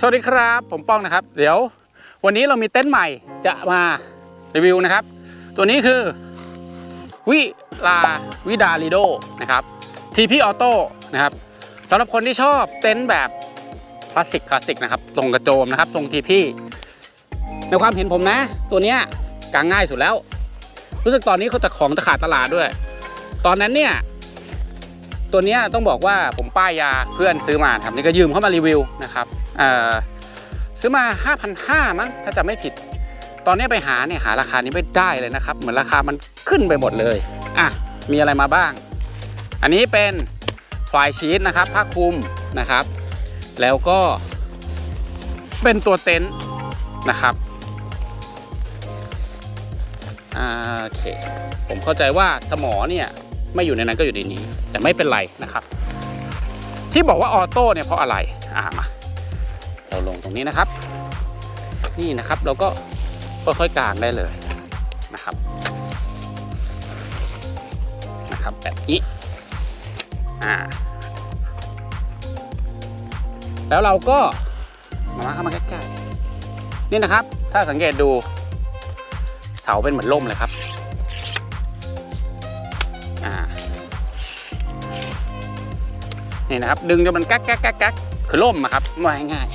สวัสดีครับ ผมป้องนะครับ เดี๋ยว วันนี้เรามีเต็นท์ใหม่จะมารีวิวนะครับ ตัวนี้คือวิลาวิดาลิโดนะครับทีพีออโต้นะครับสำหรับคนที่ชอบเต็นท์แบบคลาสสิกคลาสสิกนะครับทรงกระโจมนะครับ ทรงทีพีในความเห็นผมนะ ตัวเนี้ยกางง่ายสุดแล้ว รู้สึกตอนนี้เขาจะของจะขาดตลาดด้วย ตอนนั้นเนี่ยตัวเนี้ยต้องบอกว่าผมป้ายยาเพื่อนซื้อมาครับนี่ก็ยืมเข้ามารีวิวนะครับ ซื้อมา 5,500 มั้งถ้าจำไม่ผิด ตอนนี้ไปหาเนี่ยหาราคานี้ไม่ได้เลยนะครับ เหมือนราคามันขึ้นไปหมดเลย อะ มีอะไรมาบ้าง อันนี้เป็นฟลายชีตนะครับผ้าคลุมนะครับ แล้วก็เป็นตัวเต็นท์นะครับโอเค ผมเข้าใจว่าสมอเนี่ยไม่อยู่ในนั้นก็อยู่ในนี้ แต่ไม่เป็นไรนะครับ ที่บอกว่าออโต้เนี่ยเพราะอะไร อ่ามา เราลงตรงนี้นะครับ นี่นะครับเราก็ค่อยๆกางได้เลยนะครับนะครับแบบนี้อ่าแล้วเราก็มาเข้ามาใกล้ๆนี่นะครับ ถ้าสังเกตดูเสาเป็นเหมือนล่มเลยครับอ่านี่นะครับ ดึงจนมันก๊กแก๊กก๊กก๊กคือล่มอะครับว่าง่าย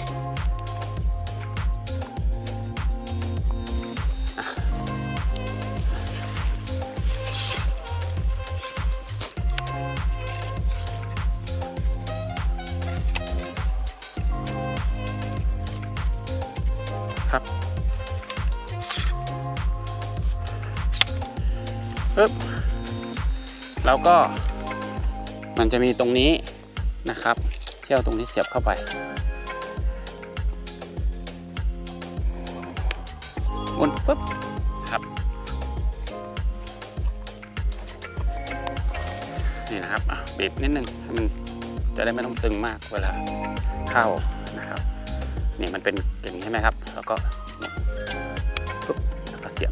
ปึ๊บแล้วก็มันจะมีตรงนี้นะครับเที่ยวตรงนี้เสียบเข้าไปหมุนปุ๊บครับนี่นะครับบีบนิดนึงมันจะได้ไม่ต้องตึงมากเวลาเข้านะครับนี่มันเป็นอย่างนี้ใช่ไหมครับ แล้วก็ปุ๊บแล้วก็เสียบ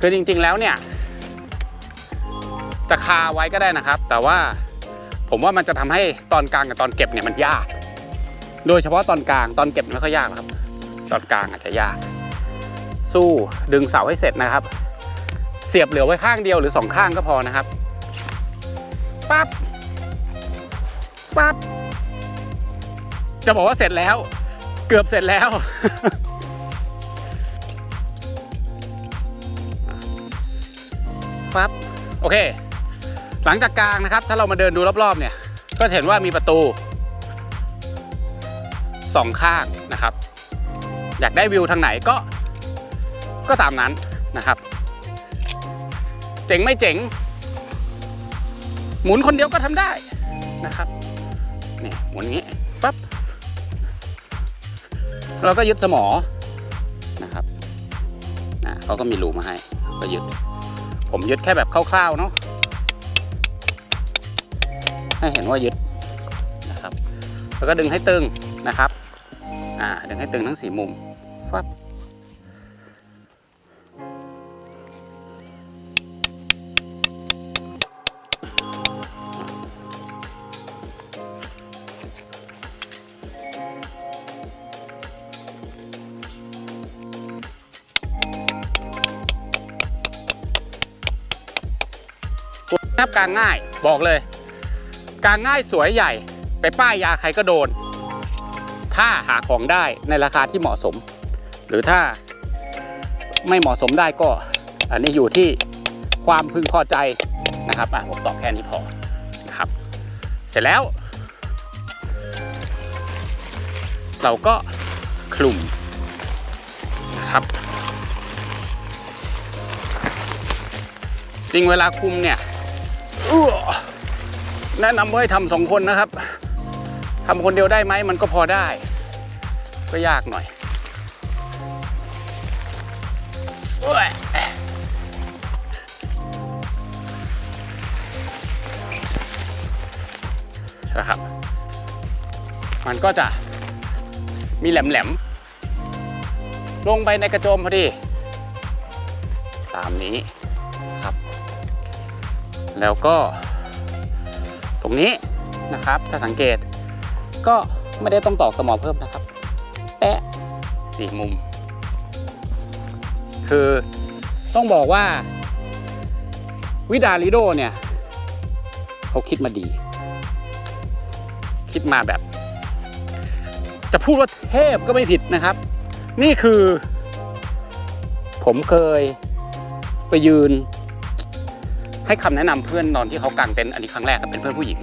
คือจริงๆแล้วเนี่ย จะคาไว้ก็ได้นะครับ แต่ว่าผมว่ามันจะทำให้ตอนกลางกับตอนเก็บเนี่ยมันยาก โดยเฉพาะตอนกลางตอนเก็บไม่ค่อยยากครับ ตอนกลางอาจจะยาก สู้ดึงเสาให้เสร็จนะครับ เสียบเหลือไว้ข้างเดียวหรือสองข้างก็พอนะครับปั๊บปั๊บจะบอกว่าเสร็จแล้ว เกือบเสร็จแล้วฟับโอเค หลังจากกลางนะครับ ถ้าเรามาเดินดูรอบๆเนี่ย ก็เห็นว่ามีประตูสองข้างนะครับ อยากได้วิวทางไหนก็ก็ตามนั้นนะครับ เจ๋งไม่เจ๋ง หมุนคนเดียวก็ทำได้นะครับนี่หมุนงี้ปั๊บเราก็ยึดสมอนะครับนะเขาก็มีรูมาให้ก็ยึด ผมยึดแค่แบบคร่าวๆเนาะ ให้เห็นว่ายึดนะครับ แล้วก็ดึงให้ตึงนะครับ อ่า ดึงให้ตึงทั้งสี่มุมฟับตัวนี้ครับกางง่ายบอกเลย กางง่ายสวยใหญ่ ไปป้ายยาใครก็โดน ถ้าหาของได้ในราคาที่เหมาะสม หรือถ้าไม่เหมาะสมได้ก็ อันนี้อยู่ที่ความพึงพอใจนะครับอะผมตอบแค่นี้พอนะครับ เสร็จแล้ว เราก็คลุมนะครับ จริงเวลาคลุมเนี่ย แนะนำว่าให้ทำสองคนนะครับทำคนเดียวได้ไหมมันก็พอได้ ก็ยากหน่อยนะครับ มันก็จะมีแหลมๆลงไปในกระโจมพอดี ตามนี้ครับ แล้วก็ รงนี้นะครับ ถ้าสังเกตก็ไม่ได้ต้องตอกสมอเพิ่มนะครับ แปะสี่มุม คือต้องบอกว่า วิดาลิโดเนี่ยเขาคิดมาดี คิดมาแบบ จะพูดว่าเทพก็ไม่ผิดนะครับ นี่คือ ผมเคยไปยืน ให้คำแนะนำเพื่อนตอนที่เขากางเต็นท์อันนี้ครั้งแรกครับเป็นเพื่อนผู้หญิง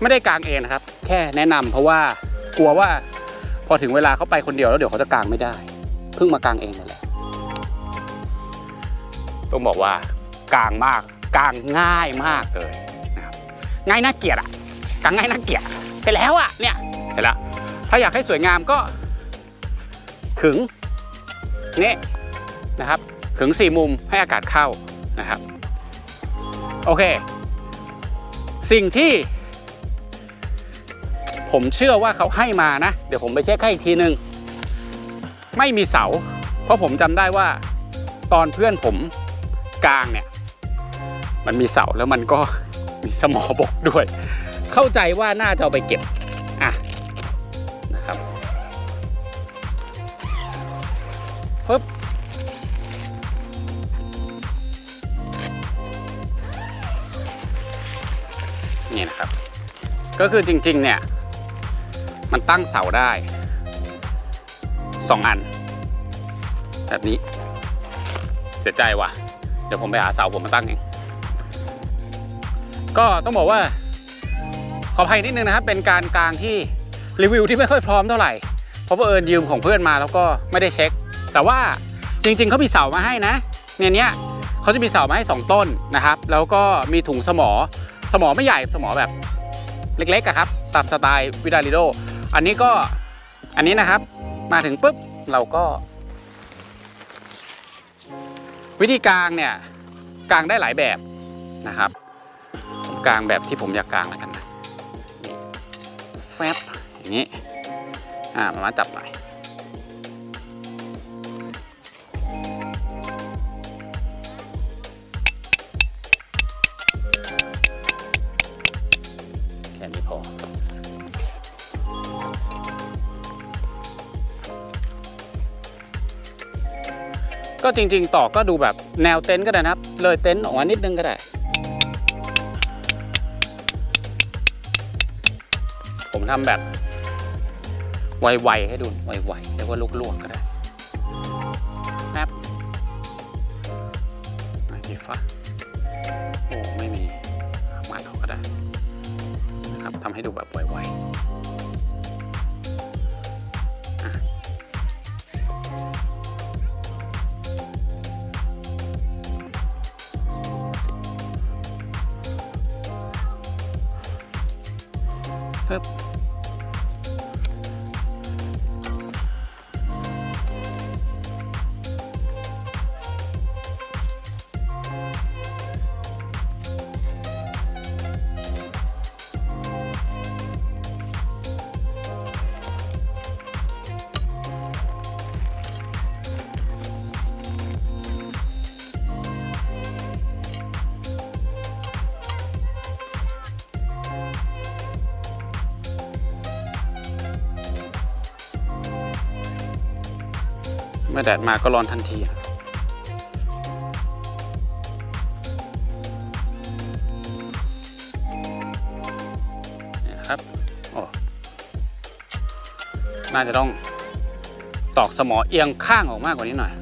ไม่ได้กางเองนะครับ แค่แนะนำเพราะว่ากลัวว่าพอถึงเวลาเขาไปคนเดียวแล้วเดี๋ยวเขาจะกางไม่ได้ เพิ่งมากางเองนั่นแหละต้องบอกว่ากางมากกางง่ายมากเลยนะครับง่ายน่าเกลียดอะกางง่ายน่าเกลียดเสร็จแล้วอะเนี่ยเสร็จแล้วถ้าอยากให้สวยงามก็ขึงนี่นะครับขึงสี่มุมให้อากาศเข้า นะครับ โอเค สิ่งที่ ผมเชื่อว่าเขาให้มานะ เดี๋ยวผมไปเช็คให้อีกทีนึง ไม่มีเสา เพราะผมจำได้ว่า ตอนเพื่อนผมกลางเนี่ย มันมีเสาแล้วมันก็มีสมอบกด้วย เข้าใจว่าน่าจะเอาไปเก็บอะนะครับปึ๊บ นี่นะครับ ก็คือจริงๆ เนี่ย มันตั้งเสาได้สองอัน แบบนี้ เสียใจว่ะ เดี๋ยวผมไปหาเสาผมมาตั้งเองก็ต้องบอกว่า ขออภัยนิดนึงนะครับ เป็นการกลางที่รีวิวที่ไม่ค่อยพร้อมเท่าไหร่ เพราะว่าเอิญยืมของเพื่อนมาแล้วก็ไม่ได้เช็ค แต่ว่าจริงๆเขามีเสามาให้นะ เนี่ยเนี้ยเขาจะมีเสามาให้ 2 ต้นนะครับ แล้วก็มีถุงสมอ สมอไม่ใหญ่สมอแบบเล็กๆอะครับตามสไตล์วิดาลิโด อันนี้ก็อันนี้นะครับ มาถึงปุ๊บเราก็ วิธีกลางเนี่ยกลางได้หลายแบบนะครับผมกลางแบบที่ผมอยากกลางแล้วกันนะแฟบอย่างนี้อ่ามามาจับหน่อย แค่นี้พอก็จริง ๆ ต่อก็ดูแบบแนวเต็นท์ก็ได้นะครับ เลยเต็นท์ออกมานิดนึงก็ได้ ผมทำแบบไวๆให้ดูไวๆเรียกว่าลวกๆก็ได้ ปึ๊ มื่อแดดมาก็ร้อนทันทีอะนี่นะครับโอ้น่าจะต้องตอกสมอเอียงข้างออกมากกว่านี้หน่อย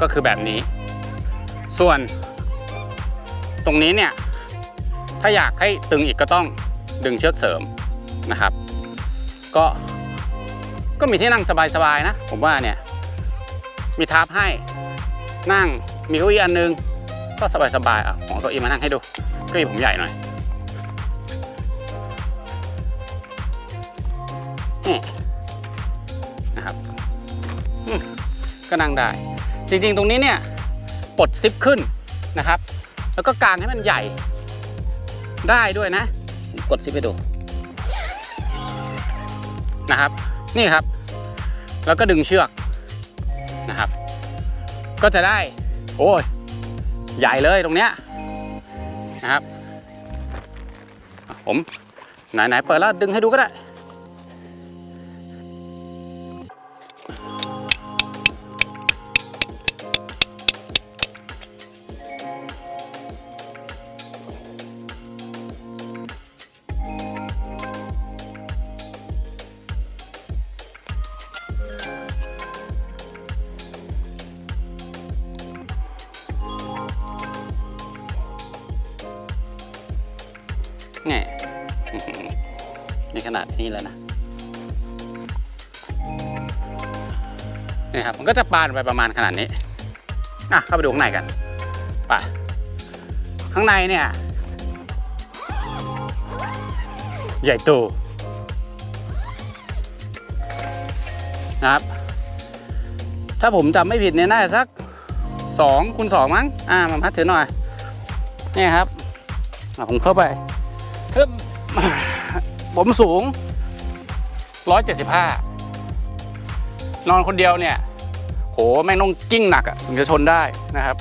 ก็คือแบบนี้ ส่วน ตรงนี้เนี่ยถ้าอยากให้ตึงอีกก็ต้องดึงเชือกเสริมนะครับ ก็ก็มีที่นั่งสบายๆนะ ผมว่าเนี่ยมีทับให้นั่งมีเก้าอี้อันนึง ก็สบายๆอะของเก้าอี้มานั่งให้ดูเก้าอี้ผมใหญ่หน่อยนี่นะครับก็นั่งได้ จริงๆ ตรงนี้เนี่ยปลดซิปขึ้นนะครับ แล้วก็กางให้มันใหญ่ได้ด้วยนะ กดซิปให้ดูนะครับนี่ครับ แล้วก็ดึงเชือกนะครับ ก็จะได้โอ้ยใหญ่เลยตรงเนี้ยนะครับผมไหนๆเปิดแล้วดึงให้ดูก็ได้ ก็จะปานไปประมาณขนาดนี้อะเข้าไปดูข้างในกันไปข้างในเนี่ย ใหญ่โตนะครับ ถ้าผมจำไม่ผิดเนี่ยน่าจะสักสองคูณสองมั้ง อ่ามาพัดถือหน่อย นี่ครับผมเข้าไปฮึบผมสูง 175 นอนคนเดียวเนี่ย แม่งต้องกิ้งหนักอะถึงจะชนได้นะครับ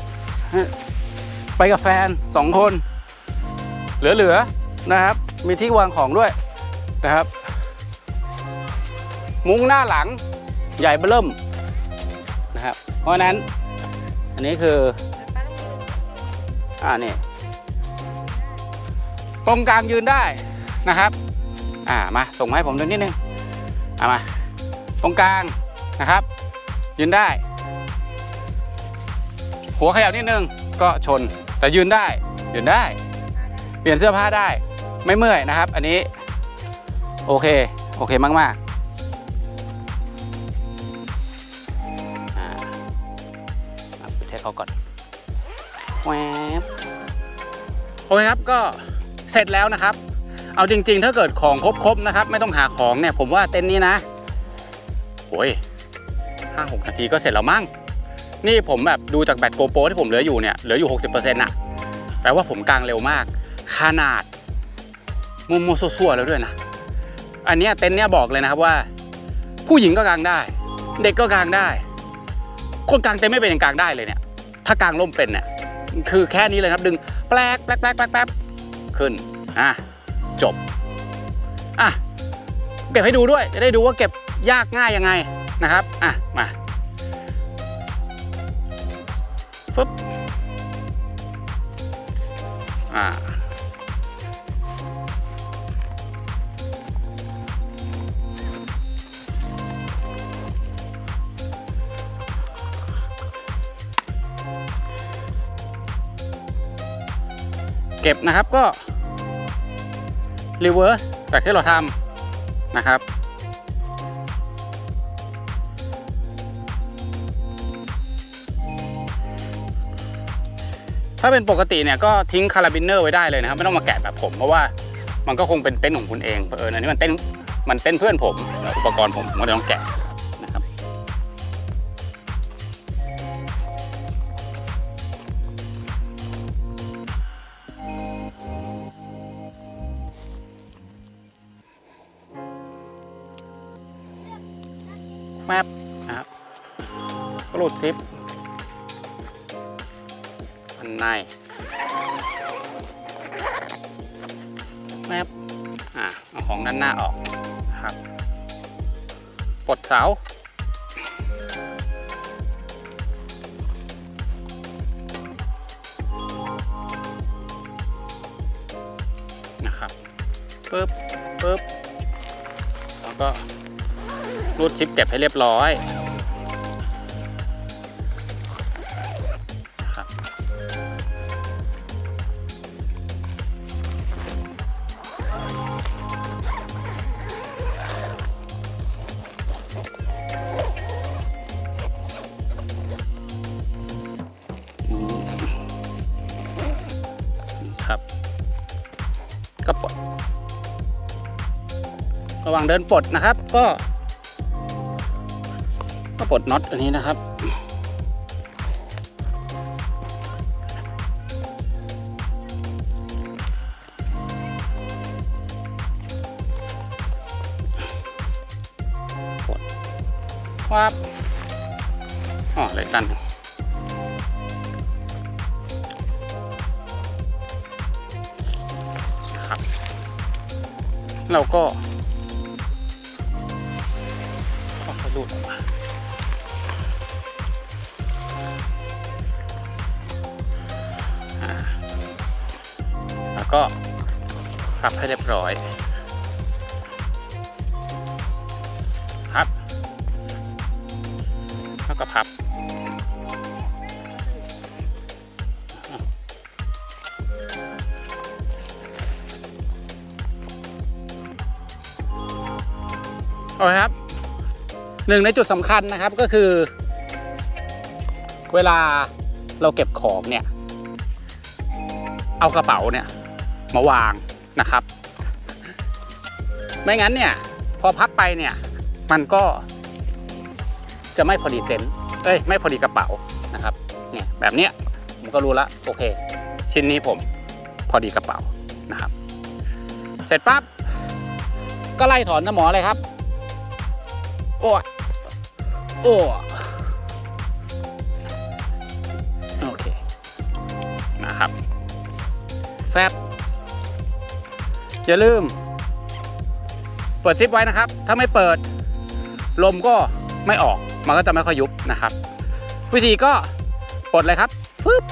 ไปกับแฟนสองคน เหลือๆนะครับ มีที่วางของด้วยนะครับ มุ้งหน้าหลังใหญ่เบิ่มนะครับ เพราะนั้น อันนี้คือ อ่านี่ตรงกลางยืนได้นะครับ อ่ามาส่งให้ผมดูนิดนึง เอามา ตรงกลางนะครับ ยืนได้ หัวขยับนิดนึงก็ชนแต่ยืนได้ยืนได้ เปลี่ยนเสื้อผ้าได้ไม่เมื่อยนะครับ อันนี้โอเคโอเคมากมากๆอ่าอะปิดให้เขาก่อนแวบโอเคครับก็เสร็จแล้วนะครับ เอาจริง ๆ ถ้าเกิดของครบๆนะครับ ไม่ต้องหาของเนี่ยผมว่าเต็นท์นี้นะโอ้ยห้าหกนาทีก็เสร็จแล้วมั้ง นี่ผมแบบดูจากแบตโกโปรที่ผมเหลืออยู่เนี่ย เหลืออยู่ 60%น่ะ แปลว่าผมกางเร็วมาก ขนาดมุมมซัวๆแล้วด้วยนะ อันเนี้ยเต็นท์เนี้ยบอกเลยนะครับว่า ผู้หญิงก็กางได้ เด็กก็กางได้ คนกางเต็นท์ไม่เป็นยังกางได้เลยเนี่ย ถ้ากางร่มเป็นเนี่ย คือแค่นี้เลยครับดึงแปลกแปลกแปลกแปลกขึ้น อะ จบ อะ เก็บให้ดูด้วย จะได้ดูว่าเก็บยากง่ายยังไงนะครับ อะ มา ฟึบอ่าเก็บนะครับก็รีเวิร์สจากที่เราทำนะครับ ถ้าเป็นปกติเนี่ยก็ทิ้งคาราบินเนอร์ไว้ได้เลยนะครับ ไม่ต้องมาแกะแบบผมเพราะว่ามันก็คงเป็นเต้นท์ของคุณเองเอออันนี้มันเต้นท์มันเต้นเพื่อนผมอุปกรณ์ผมผมก็เลยต้องแกะ แมปอะเอาของด้านหน้าออกนะครับปลดเสานะครับปึ๊บปึ๊บแล้วก็รูดชิปเก็บให้เรียบร้อย ก็ปลด ระหว่างเดินปลดนะครับ ก็ ก็ปลดน็อตอันนี้นะครับปลดวับอ๋อเลยกัน ครับ เราก็ค่อยๆรูดออกมาอ่าแล้วก็พับให้เรียบร้อยพับแล้วก็พับ โอเคครับหนึ่งในจุดสำคัญนะครับก็คือ เวลาเราเก็บของเนี่ย เอากระเป๋าเนี่ยมาวางนะครับ ไม่งั้นเนี่ยพอพับไปเนี่ยมันก็จะไม่พอดีเต็นเอ้ยไม่พอดีกระเป๋านะครับเนี่ยแบบเนี้ยผมก็รู้ละโอเค ชิ้นนี้ผมพอดีกระเป๋านะครับ เสร็จปั๊บก็ไล่ถอนสมอเลยครับ โอ้ยโอ้โอเค นะครับแฟบอย่าลืม เปิดซิปไว้นะครับ ถ้าไม่เปิด ลมก็ไม่ออก มันก็จะไม่ค่อยยุบนะครับ วิธีก็ปลดเลยครับฟึบ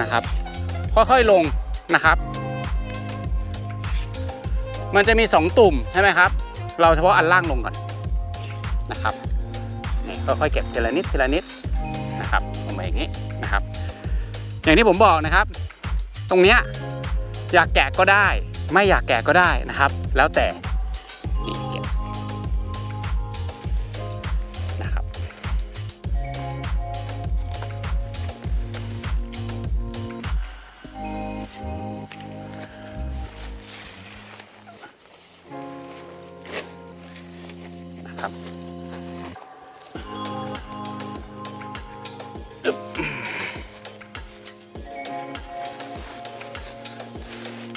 นะครับ ค่อยๆลงนะครับ มันจะมี 2 ตุ่มใช่ไหมครับ เราเฉพาะอันล่างลงก่อนนะครับนี่ค่อยๆเก็บทีละนิดทีละนิดนะครับลงมาอย่างนี้นะครับ อย่างที่ผมบอกนะครับ ตรงเนี้ยอยากแกะก็ได้ ไม่อยากแกะก็ได้นะครับ แล้วแต่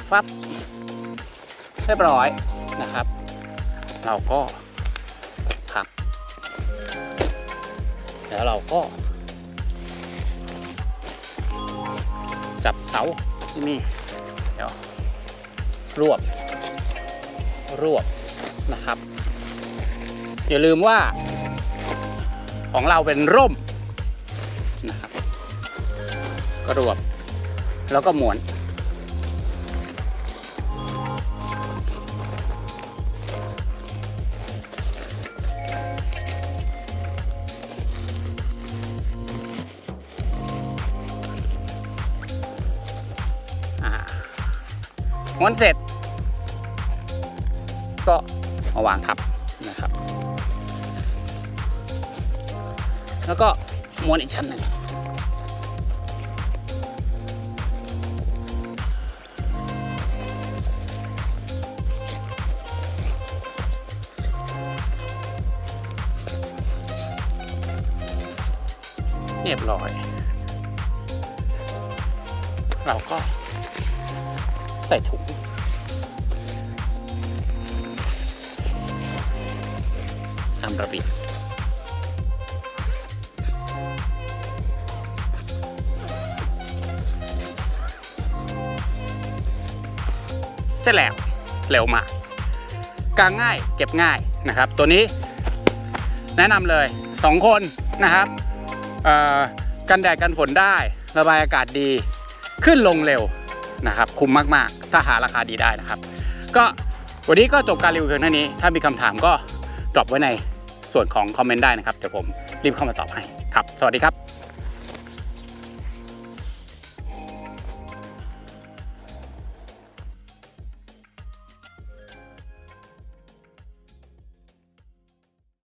ฟับเรียบร้อยนะครับ เราก็พับ แล้วเราก็ จับเสาที่นี่เดี๋ยวรวบ รวบนะครับ อย่าลืมว่า ของเราเป็นร่มนะครับก็รวบ แล้วก็หมวน วนเสร็จ ก็มาวางทับนะครับ แล้วก็ม้วนอีกชั้นหนึ่งเรียบร้อย เราก็ใส่ถุง ระเบียบเสร็จแล้วเร็วมากกางง่ายเก็บง่ายนะครับ ตัวนี้แนะนำเลย 2 คนนะครับกันแดดกันฝนได้ระบายอากาศดีขึ้นลงเร็วนะครับ คุ้มมากๆ ถ้าหาราคาดีได้นะครับ ก็วันนี้ก็จบการรีวิวเพียงเท่านี้ ถ้ามีคำถามก็ดรอปไว้ใน ส่วนของคอมเมนต์ได้นะครับเดี๋ยวผมรีบเข้ามาตอบให้ครับ สวัสดีครับ